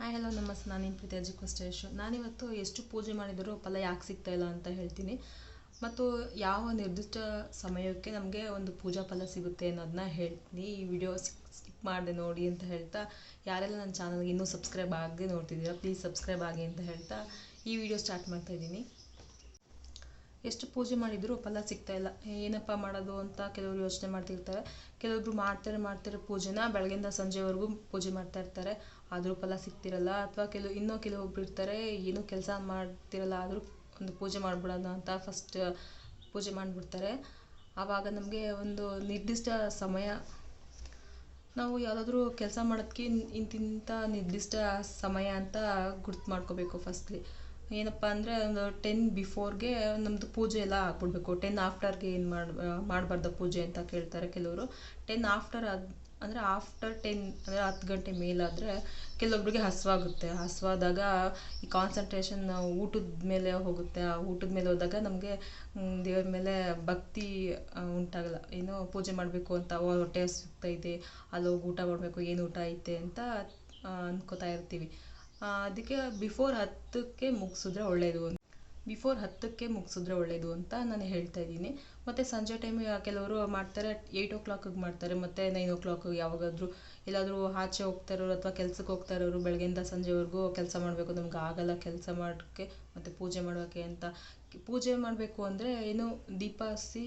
Hi hello ನಮಸ್ತೆ. ನಾನು ನಿಮ್ಮ ಪ್ರೀತಿ ಅಜಿ ಕ್ವಸ್ಟೇಶು ನಾನಿವತ್ತು ಎಷ್ಟು ಪೂಜೆ ಮಾಡಿದರೂ ಫಲ ಯಾಕೆ ಸಿಗ್ತಾ ಇಲ್ಲ ಅಂತ ಹೇಳ್ತೀನಿ. ಮತ್ತು ಯಾವ ನಿರ್ದಿಷ್ಟ ಸಮಯಕ್ಕೆ ನಮಗೆ ಒಂದು ಪೂಜಾ ಫಲ ಸಿಗುತ್ತೆ ಅನ್ನೋದನ್ನ ಹೇಳ್ತೀನಿ. ಈ ವಿಡಿಯೋ ಸ್ಕಿಪ್ ಮಾಡಿದೆ ನೋಡಿ ಅಂತ ಹೇಳ್ತಾ, ಯಾರೆಲ್ಲ ನನ್ನ ಚಾನಲ್ಗೆ ಇನ್ನೂ ಸಬ್ಸ್ಕ್ರೈಬ್ ಆಗದೆ ನೋಡ್ತಿದ್ದೀರಾ, ಪ್ಲೀಸ್ ಸಬ್ಸ್ಕ್ರೈಬ್ ಆಗಿ ಅಂತ ಹೇಳ್ತಾ ಈ ವಿಡಿಯೋ ಸ್ಟಾರ್ಟ್ ಮಾಡ್ತಾ ಇದ್ದೀನಿ. ಎಷ್ಟು ಪೂಜೆ ಮಾಡಿದರೂ ಫಲ ಸಿಗ್ತಾ ಇಲ್ಲ. ಏನಪ್ಪ ಮಾಡೋದು ಅಂತ ಕೆಲವರು ಯೋಚನೆ ಮಾಡ್ತಿರ್ತಾರೆ. ಕೆಲವೊಬ್ರು ಮಾಡ್ತಾರೆ ಮಾಡ್ತಾರೆ ಪೂಜೆನ. ಬೆಳಗಿಂದ ಸಂಜೆವರೆಗೂ ಪೂಜೆ ಮಾಡ್ತಾ ಇರ್ತಾರೆ. ಆದರೂ ಫಲ ಸಿಗ್ತಿರಲ್ಲ. ಅಥವಾ ಕೆಲವು, ಇನ್ನೂ ಕೆಲವೊಬ್ರು ಇರ್ತಾರೆ ಏನೂ ಕೆಲಸ ಮಾಡ್ತಿರಲ್ಲ, ಆದರೂ ಒಂದು ಪೂಜೆ ಮಾಡ್ಬಿಡೋಣ ಅಂತ ಫಸ್ಟ್ ಪೂಜೆ ಮಾಡಿಬಿಡ್ತಾರೆ. ಆವಾಗ ನಮಗೆ ಒಂದು ನಿರ್ದಿಷ್ಟ ಸಮಯ, ನಾವು ಯಾವುದಾದ್ರೂ ಕೆಲಸ ಮಾಡೋದಕ್ಕೆ ಇಂತಿಂಥ ನಿರ್ದಿಷ್ಟ ಸಮಯ ಅಂತ ಗುರ್ತು ಮಾಡ್ಕೋಬೇಕು ಫಸ್ಟ್ಲಿ ಏನಪ್ಪ ಅಂದರೆ ಒಂದು ಟೆನ್ ಬಿಫೋರ್ಗೆ ನಮ್ಮದು ಪೂಜೆ ಎಲ್ಲ ಹಾಕ್ಬಿಡ್ಬೇಕು ಟೆನ್ ಆಫ್ಟರ್ಗೆ ಏನು ಮಾಡಿ ಮಾಡಬಾರ್ದು ಪೂಜೆ ಅಂತ ಕೇಳ್ತಾರೆ ಕೆಲವರು. ಟೆನ್ ಆಫ್ಟರ್ ಅದು ಅಂದರೆ ಆಫ್ಟರ್ ಟೆನ್ ಅಂದರೆ ಹತ್ತು ಗಂಟೆ ಮೇಲಾದರೆ ಕೆಲವೊಬ್ರಿಗೆ ಹಸಿವಾಗುತ್ತೆ. ಹಸಿವಾದಾಗ ಈ ಕಾನ್ಸಂಟ್ರೇಷನ್ ಊಟದ ಮೇಲೆ ಹೋಗುತ್ತೆ. ಆ ಊಟದ ಮೇಲೆ ಹೋದಾಗ ನಮಗೆ ದೇವ್ರ ಮೇಲೆ ಭಕ್ತಿ ಉಂಟಾಗಲ್ಲ. ಏನೋ ಪೂಜೆ ಮಾಡಬೇಕು ಅಂತ ಹೊಟ್ಟೆ ಹಸಿತೈತೆ ಅಲ್ಲಿ ಹೋಗಿ ಊಟ ಮಾಡಬೇಕು, ಏನು ಊಟ ಐತೆ ಅಂತ ಅಂದ್ಕೋತಾ ಇರ್ತೀವಿ. ಅದಕ್ಕೆ ಬಿಫೋರ್ ಹತ್ತಕ್ಕೆ ಮುಗಿಸಿದ್ರೆ ಒಳ್ಳೆಯದು ಬಿಫೋರ್ ಹತ್ತಕ್ಕೆ ಮುಗಿಸಿದ್ರೆ ಒಳ್ಳೆಯದು ಅಂತ ನಾನು ಹೇಳ್ತಾ ಇದ್ದೀನಿ. ಮತ್ತು ಸಂಜೆ ಟೈಮ್ ಕೆಲವರು ಮಾಡ್ತಾರೆ ಏಯ್ಟ್ ಓ ಕ್ಲಾಕಿಗೆ ಮಾಡ್ತಾರೆ, ಮತ್ತು ನೈನ್ ಓ ಕ್ಲಾಕ್ ಯಾವಾಗಾದರೂ ಎಲ್ಲಾದರೂ ಆಚೆ ಹೋಗ್ತಾ ಇರೋರು ಅಥವಾ ಕೆಲ್ಸಕ್ಕೆ ಹೋಗ್ತಾ ಇರೋರು ಬೆಳಗ್ಗೆಯಿಂದ ಸಂಜೆವರೆಗೂ ಕೆಲಸ ಮಾಡಬೇಕು, ನಮ್ಗೆ ಆಗಲ್ಲ ಕೆಲಸ ಮಾಡೋಕ್ಕೆ ಮತ್ತು ಪೂಜೆ ಮಾಡೋಕ್ಕೆ ಅಂತ. ಪೂಜೆ ಮಾಡಬೇಕು ಅಂದರೆ ಏನು ದೀಪ ಹಚ್ಚಿ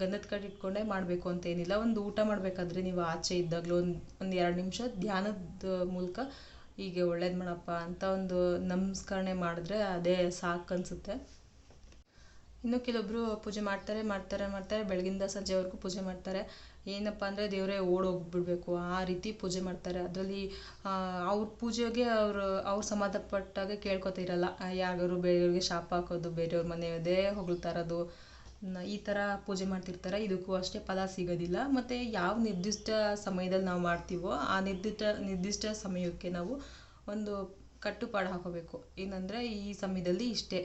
ಗಂಧದ ಕಡೆ ಇಟ್ಕೊಂಡೇ ಮಾಡಬೇಕು ಅಂತ ಏನಿಲ್ಲ. ಒಂದು ಊಟ ಮಾಡಬೇಕಾದ್ರೆ ನೀವು ಆಚೆ ಇದ್ದಾಗಲೂ ಒಂದು ಒಂದು ಎರಡು ನಿಮಿಷ ಧ್ಯಾನದ ಮೂಲಕ ಹೀಗೆ ಒಳ್ಳೇದು ಮಾಡಪ್ಪ ಅಂತ ಒಂದು ನಮಸ್ಕರಣೆ ಮಾಡಿದ್ರೆ ಅದೇ ಸಾಕು ಅನಿಸುತ್ತೆ. ಇನ್ನು ಕೆಲವೊಬ್ರು ಪೂಜೆ ಮಾಡ್ತಾರೆ ಮಾಡ್ತಾರೆ ಮಾಡ್ತಾರೆ, ಬೆಳಗಿಂದ ಸಂಜೆವರೆಗೂ ಪೂಜೆ ಮಾಡ್ತಾರೆ. ಏನಪ್ಪ ಅಂದರೆ ದೇವರೇ ಓಡೋಗ್ಬಿಡ್ಬೇಕು. ಆ ರೀತಿ ಪೂಜೆ ಮಾಡ್ತಾರೆ. ಅದರಲ್ಲಿ ಅವ್ರ ಪೂಜೆಗೆ ಅವರು, ಅವ್ರು ಸಂಬಂಧಪಟ್ಟಾಗೆ ಕೇಳ್ಕೊತಿರಲ್ಲ ಯಾರಿಗಾರು ಬೇರೆಯವ್ರಿಗೆ ಶಾಪ ಹಾಕೋದು, ಬೇರೆಯವ್ರ ಮನೆಯದೇ ಹೊಗಳ್ತಾ ಇರೋದು ಈ ಥರ ಪೂಜೆ ಮಾಡ್ತಿರ್ತಾರೆ. ಇದಕ್ಕೂ ಅಷ್ಟೇ ಫಲ ಸಿಗೋದಿಲ್ಲ. ಮತ್ತು ಯಾವ ನಿರ್ದಿಷ್ಟ ಸಮಯದಲ್ಲಿ ನಾವು ಮಾಡ್ತೀವೋ ಆ ನಿರ್ದಿಷ್ಟ ನಿರ್ದಿಷ್ಟ ಸಮಯಕ್ಕೆ ನಾವು ಒಂದು ಕಟ್ಟುಪಾಡು ಹಾಕೋಬೇಕು. ಏನಂದರೆ ಈ ಸಮಯದಲ್ಲಿ ಇಷ್ಟೇ.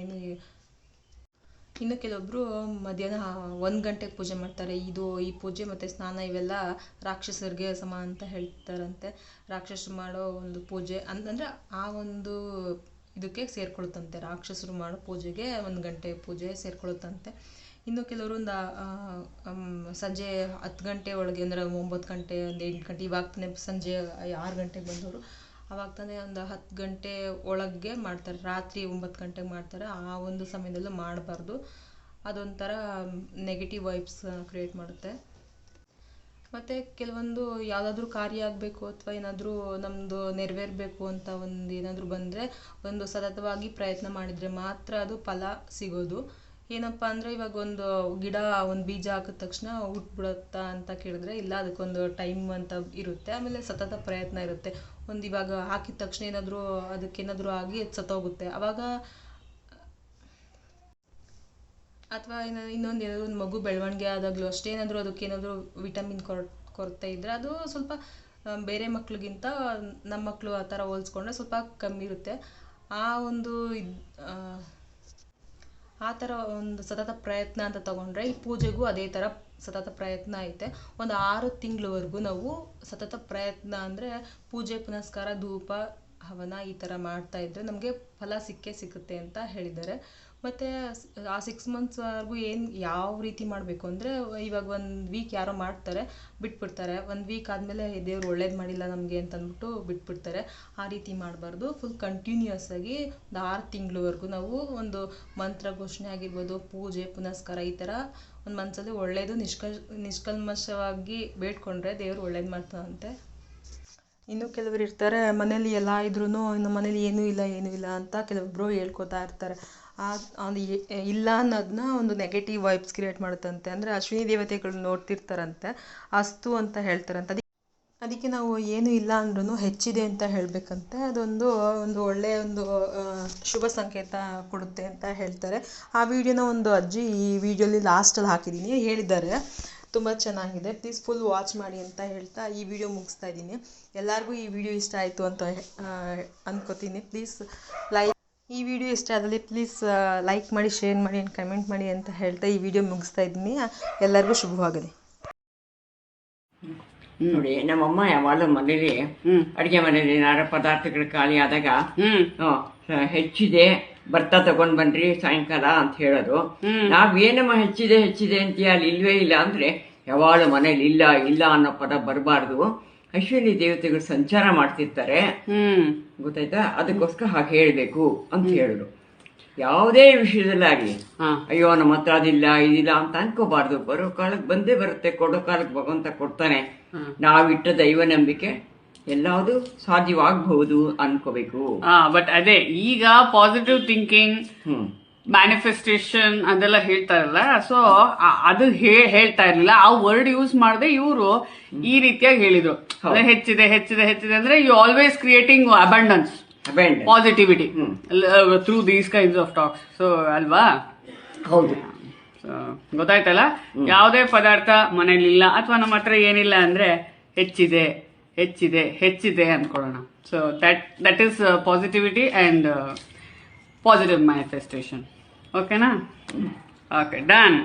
ಏನು ಇನ್ನು ಕೆಲವೊಬ್ಬರು ಮಧ್ಯಾಹ್ನ ಒಂದು ಗಂಟೆಗೆ ಪೂಜೆ ಮಾಡ್ತಾರೆ. ಇದು ಈ ಪೂಜೆ ಮತ್ತು ಸ್ನಾನ ಇವೆಲ್ಲ ರಾಕ್ಷಸರಿಗೆ ಸಮ ಅಂತ ಹೇಳ್ತಾರಂತೆ. ರಾಕ್ಷಸರು ಮಾಡೋ ಒಂದು ಪೂಜೆ. ಅಂತಂದರೆ ಆ ಒಂದು ಇದಕ್ಕೆ ಸೇರ್ಕೊಳ್ಳುತ್ತಂತೆ, ರಾಕ್ಷಸರು ಮಾಡೋ ಪೂಜೆಗೆ ಒಂದು ಗಂಟೆ ಪೂಜೆ ಸೇರ್ಕೊಳ್ಳುತ್ತಂತೆ. ಇನ್ನು ಕೆಲವರು ಒಂದು ಸಂಜೆ ಹತ್ತು ಗಂಟೆ ಒಳಗೆ ಅಂದರೆ ಒಂಬತ್ತು ಗಂಟೆ, ಒಂದು ಎಂಟು ಗಂಟೆ, ಇವಾಗ ತಾನೇ ಸಂಜೆ ಆರು ಗಂಟೆಗೆ ಬಂದವರು. ಅವಾಗ ತಾನೇ ಒಂದು ಹತ್ತು ಗಂಟೆ ಒಳಗೆ ಮಾಡ್ತಾರೆ, ರಾತ್ರಿ ಒಂಬತ್ತು ಗಂಟೆಗೆ ಮಾಡ್ತಾರೆ. ಆ ಒಂದು ಸಮಯದಲ್ಲೂ ಮಾಡಬಾರ್ದು. ಅದೊಂಥರ ನೆಗೆಟಿವ್ ವೈಬ್ಸ್ ಕ್ರಿಯೇಟ್ ಮಾಡುತ್ತೆ. ಮತ್ತು ಕೆಲವೊಂದು ಯಾವುದಾದ್ರೂ ಕಾರ್ಯ ಆಗಬೇಕು ಅಥವಾ ಏನಾದರೂ ನಮ್ಮದು ನೆರವೇರಬೇಕು ಅಂತ ಒಂದು ಏನಾದರೂ ಬಂದರೆ ಒಂದು ಸತತವಾಗಿ ಪ್ರಯತ್ನ ಮಾಡಿದರೆ ಮಾತ್ರ ಅದು ಫಲ ಸಿಗೋದು. ಏನಪ್ಪ ಅಂದರೆ ಇವಾಗ ಒಂದು ಗಿಡ, ಒಂದು ಬೀಜ ಹಾಕಿದ ತಕ್ಷಣ ಹುಟ್ಬಿಡುತ್ತಾ ಅಂತ ಕೇಳಿದ್ರೆ ಇಲ್ಲ, ಅದಕ್ಕೊಂದು ಟೈಮ್ ಅಂತ ಇರುತ್ತೆ. ಆಮೇಲೆ ಸತತ ಪ್ರಯತ್ನ ಇರುತ್ತೆ. ಒಂದು ಇವಾಗ ಹಾಕಿದ ತಕ್ಷಣ ಏನಾದರೂ ಅದಕ್ಕೇನಾದರೂ ಆಗಿ ಅದು ಸತ್ತೋಗುತ್ತೆ. ಆವಾಗ ಅಥವಾ ಏನೋ ಇನ್ನೊಂದು ಏನಾದರೂ ಒಂದು ಮಗು ಬೆಳವಣಿಗೆ ಆದಾಗಲೂ ಅಷ್ಟೇ ಅದಕ್ಕೆ ಏನಾದರೂ ವಿಟಮಿನ್ ಕೊರ, ಕೊರತೆ ಇದ್ದರೆ ಅದು ಸ್ವಲ್ಪ ಬೇರೆ ಮಕ್ಳಿಗಿಂತ ನಮ್ಮ ಮಕ್ಕಳು ಆ ಥರ ಹೋಲ್ಸ್ಕೊಂಡ್ರೆ ಸ್ವಲ್ಪ ಕಮ್ಮಿ ಇರುತ್ತೆ. ಆ ಒಂದು ಇದು, ಆ ಥರ ಒಂದು ಸತತ ಪ್ರಯತ್ನ ಅಂತ ತಗೊಂಡ್ರೆ ಈ ಪೂಜೆಗೂ ಅದೇ ಥರ ಸತತ ಪ್ರಯತ್ನ ಐತೆ. ಒಂದು ಆರು ತಿಂಗಳವರೆಗೂ ನಾವು ಸತತ ಪ್ರಯತ್ನ ಅಂದರೆ ಪೂಜೆ, ಪುನಸ್ಕಾರ, ಧೂಪ, ಹವನ ಈ ಥರ ಮಾಡ್ತಾ ಇದ್ದರೆ ನಮಗೆ ಫಲ ಸಿಕ್ಕೇ ಸಿಗುತ್ತೆ ಅಂತ ಹೇಳಿದ್ದಾರೆ. ಮತ್ತು ಆ ಸಿಕ್ಸ್ ಮಂತ್ಸ್ವರೆಗೂ ಏನು ಯಾವ ರೀತಿ ಮಾಡಬೇಕು ಅಂದರೆ, ಇವಾಗ ಒಂದು ವೀಕ್ ಯಾರೋ ಮಾಡ್ತಾರೆ, ಬಿಟ್ಬಿಡ್ತಾರೆ. ಒಂದು ವೀಕ್ ಆದಮೇಲೆ ದೇವ್ರು ಒಳ್ಳೇದು ಮಾಡಿಲ್ಲ ನಮಗೆ ಅಂತ ಅಂದ್ಬಿಟ್ಟು ಬಿಟ್ಬಿಡ್ತಾರೆ. ಆ ರೀತಿ ಮಾಡಬಾರ್ದು. ಫುಲ್ ಕಂಟಿನ್ಯೂಯಸ್ ಆಗಿ ಒಂದು ಆರು ತಿಂಗಳವರೆಗೂ ನಾವು ಒಂದು ಮಂತ್ರ ಘೋಷಣೆ ಆಗಿರ್ಬೋದು, ಪೂಜೆ, ಪುನಸ್ಕಾರ ಈ ಥರ ಒಂದು ಮನಸ್ಸಲ್ಲಿ ಒಳ್ಳೆಯದು ನಿಷ್ಕಲ್ ನಿಷ್ಕಲ್ಮಶವಾಗಿ ಬೇಡ್ಕೊಂಡ್ರೆ ದೇವ್ರು ಒಳ್ಳೇದು ಮಾಡ್ತಾನಂತೆ. ಇನ್ನು ಕೆಲವರು ಇರ್ತಾರೆ, ಮನೇಲಿ ಎಲ್ಲ ಇದ್ರೂ ನಮ್ಮ ಮನೇಲಿ ಏನೂ ಇಲ್ಲ ಏನೂ ಇಲ್ಲ ಅಂತ ಕೆಲವೊಬ್ಬರು ಹೇಳ್ಕೊತಾ ಇರ್ತಾರೆ. ಒಂದು ಇಲ್ಲ ಅನ್ನೋದನ್ನ ಒಂದು ನೆಗೆಟಿವ್ ವೈಬ್ಸ್ ಕ್ರಿಯೇಟ್ ಮಾಡುತ್ತಂತೆ. ಅಂದರೆ ಅಶ್ವಿನಿ ದೇವತೆಗಳು ನೋಡ್ತಿರ್ತಾರಂತೆ. ಅಸ್ತು ಅಂತ ಹೇಳ್ತಾರಂತೆ. ಅದಕ್ಕೆ ಅದಕ್ಕೆ ನಾವು ಏನೂ ಇಲ್ಲ ಅಂದ್ರೂ ಹೆಚ್ಚಿದೆ ಅಂತ ಹೇಳಬೇಕಂತೆ. ಅದೊಂದು, ಒಂದು ಒಳ್ಳೆಯ ಒಂದು ಶುಭ ಸಂಕೇತ ಕೊಡುತ್ತೆ ಅಂತ ಹೇಳ್ತಾರೆ. ಆ ವಿಡಿಯೋನ ಒಂದು ಅಜ್ಜಿ ಈ ವಿಡಿಯೋಲಿ ಲಾಸ್ಟಲ್ಲಿ ಹಾಕಿದ್ದೀನಿ ಹೇಳಿದ್ದಾರೆ. ತುಂಬ ಚೆನ್ನಾಗಿದೆ. ಪ್ಲೀಸ್ ಫುಲ್ ವಾಚ್ ಮಾಡಿ ಅಂತ ಹೇಳ್ತಾ ಈ ವಿಡಿಯೋ ಮುಗಿಸ್ತಾ ಇದ್ದೀನಿ. ಎಲ್ಲರಿಗೂ ಈ ವಿಡಿಯೋ ಇಷ್ಟ ಆಯಿತು ಅಂತ ಅಂದ್ಕೋತೀನಿ ಪ್ಲೀಸ್ ಲೈಕ್ ಈ ವಿಡಿಯೋ ಇಷ್ಟ ಆದಲ್ಲಿ ಪ್ಲೀಸ್ ಲೈಕ್ ಮಾಡಿ ಶೇರ್ ಮಾಡಿ ಆ್ಯಂಡ್ ಕಮೆಂಟ್ ಮಾಡಿ ಅಂತ ಹೇಳ್ತಾ ಈ ವಿಡಿಯೋ ಮುಗಿಸ್ತಾ ಇದ್ದೀನಿ. ಎಲ್ಲರಿಗೂ ಶುಭವಾಗಲಿ. ನೋಡಿ ನಮ್ಮಮ್ಮ ಯಾವಾಗಲೂ ಮನೇಲಿ ಅಡುಗೆ ಮನೇಲಿ ನಾರ ಪದಾರ್ಥಗಳು ಖಾಲಿ ಆದಾಗ ಹೆಚ್ಚಿದೆ ಬರ್ತಾ ತಗೊಂಡ್ ಬನ್ರಿ ಸಾಯಂಕಾಲ ಅಂತ ಹೇಳೋದು. ನಾವ್ ನಾವೇನಮ್ಮ ಹೆಚ್ಚಿದೆ ಹೆಚ್ಚಿದೆ ಅಂತೀಯ ಅಲ್ಲಿ ಇಲ್ವೇ ಇಲ್ಲ ಅಂದ್ರೆ ಯಾವಾಗಲೂ ಮನೇಲಿ ಇಲ್ಲ ಇಲ್ಲ ಅನ್ನೋ ಪದ ಬರಬಾರ್ದು. ಅಶ್ವಿನಿ ದೇವತೆಗಳು ಸಂಚಾರ ಮಾಡ್ತಿರ್ತಾರೆ. ಹ್ಮ್. ಗೊತ್ತಾಯ್ತಾ? ಅದಕ್ಕೋಸ್ಕರ ಹಾಗೆ ಹೇಳ್ಬೇಕು ಅಂತ ಹೇಳಿದ್ರು ಯಾವುದೇ ವಿಷಯದಲ್ಲಾಗ್ಲಿ ಆಗಲಿ ಅಯ್ಯೋ ನಮ್ಮ ಹತ್ರ ಅದಿಲ್ಲ ಇದಿಲ್ಲ ಅಂತ ಅನ್ಕೋಬಾರ್ದು. ಬರೋ ಕಾಲಕ್ಕೆ ಬಂದೇ ಬರುತ್ತೆ ಕೊಡೋ ಕಾಲಕ್ಕೆ ಭಗವಂತ ಕೊಡ್ತಾನೆ. ನಾವಿಟ್ಟ ದೈವ ನಂಬಿಕೆ ಎಲ್ಲಾವುದು ಸಾಧ್ಯವಾಗಬಹುದು ಅನ್ಕೋಬೇಕು. ಬಟ್ ಅದೇ ಈಗ ಪಾಸಿಟಿವ್ ಥಿಂಕಿಂಗ್ ಮ್ಯಾನಿಫೆಸ್ಟೇಷನ್ ಅದೆಲ್ಲ ಹೇಳ್ತಾರಲ್ಲ ಸೊ ಅದು ಹೇಳ್ತಾ ಇರಲಿಲ್ಲ. ಆ ವರ್ಡ್ ಯೂಸ್ ಮಾಡದೆ ಇವರು ಈ ರೀತಿಯಾಗಿ ಹೇಳಿದ್ರು. ಅಂದ್ರೆ ಹೆಚ್ಚಿದೆ ಹೆಚ್ಚಿದೆ ಹೆಚ್ಚಿದೆ ಅಂದ್ರೆ you always creating abundance and positivity. Through these kinds of talks so ಅಲ್ವಾ? ಹೌದು. ಗೊತ್ತಾಯ್ತಲ್ಲ? ಯಾವುದೇ ಪದಾರ್ಥ ಮನೇಲಿಲ್ಲ ಅಥವಾ ನಮ್ಮ ಹತ್ರ ಏನಿಲ್ಲ ಅಂದ್ರೆ ಹೆಚ್ಚಿದೆ ಹೆಚ್ಚಿದೆ ಹೆಚ್ಚಿದೆ ಅನ್ಕೊಳ್ಳೋಣ. So that that is positivity and positive manifestation ಓಕೆನಾ ಓಕೆ ಡನ್